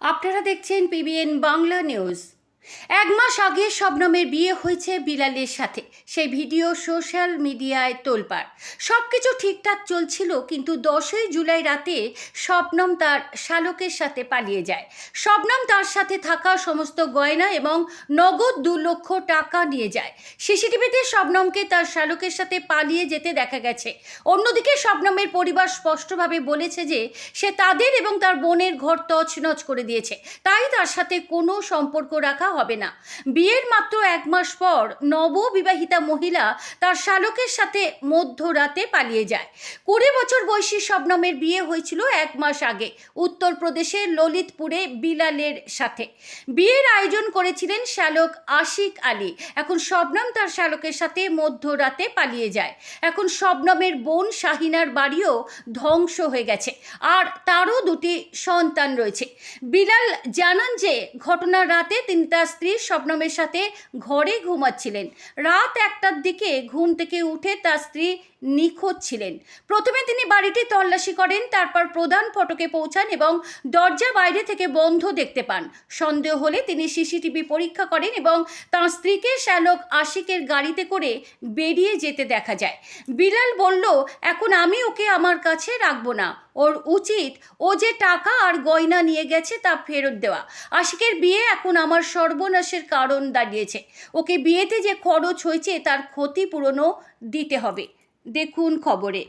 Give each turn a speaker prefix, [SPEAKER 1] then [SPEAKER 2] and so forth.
[SPEAKER 1] আপনারা দেখছেন PBN Bangla news এক মাস আগে শবনমের বিয়ে হয়েছে বিলালের সাথে। সেই ভিডিও সোশ্যাল মিডিয়ায় তোলপাড়। সব কিছু ঠিকঠাক চলছিল, কিন্তু দশই জুলাই রাতে শবনম তার শালকের সাথে পালিয়ে যায়। শবনম তার সাথে থাকা সমস্ত গয়না এবং নগদ দু লক্ষ টাকা নিয়ে যায়। সিসিটিভিতে শবনমকে তার শালকের সাথে পালিয়ে যেতে দেখা গেছে। অন্যদিকে শবনমের পরিবার স্পষ্টভাবে বলেছে যে, সে তাদের এবং তার বোনের ঘর তছনছ করে দিয়েছে। তাই তার সাথে কোনো সম্পর্ক রাখা হবে না। বিয়ের মাত্র এক মাস পর নববিবাহিতা মহিলা তার শালকের সাথে মধ্যরাতে পালিয়ে যায়। কুড়ি বছর বয়সী শবনমের বিয়ে হয়েছিল এক মাস আগে উত্তরপ্রদেশের ললিতপুরে বিলালের সাথে। বিয়ের আয়োজন করেছিলেন শালক আশিক আলী। এখন শবনম তার শালকের সাথে মধ্যরাতে পালিয়ে যায়। এখন শবনমের বোন শাহিনার বাড়িও ধ্বংস হয়ে গেছে। আর তারও দুটি সন্তান রয়েছে। বিলাল জানান যে, ঘটনার রাতে তিনি তার স্ত্রী শবনমের সাথে ঘরে ঘুমাচ্ছিলেন। রাত একটার দিকে ঘুম থেকে উঠে তার স্ত্রী নিখোঁজ ছিলেন। প্রথমে তিনি বাড়িটি তল্লাশি করেন, তারপর প্রধান ফটকে পৌঁছান এবং দরজা বাইরে থেকে বন্ধ দেখতে পান। সন্দেহ হলে তিনি সিসিটিভি পরীক্ষা করেন এবং তার স্ত্রীকে শ্যালক আশিকের গাড়িতে করে বেরিয়ে যেতে দেখা যায়। বিলাল বলল, এখন আমি ওকে আমার কাছে রাখব না। ওর উচিত ও যে টাকা আর গয়না নিয়ে গেছে তা ফেরত দেওয়া। আশিকের বিয়ে এখন আমার সর্বনাশের কারণ দাঁড়িয়েছে। ওকে বিয়েতে যে খরচ হয়েছে তার ক্ষতিপূরণও দিতে হবে। দেখুন খবরে।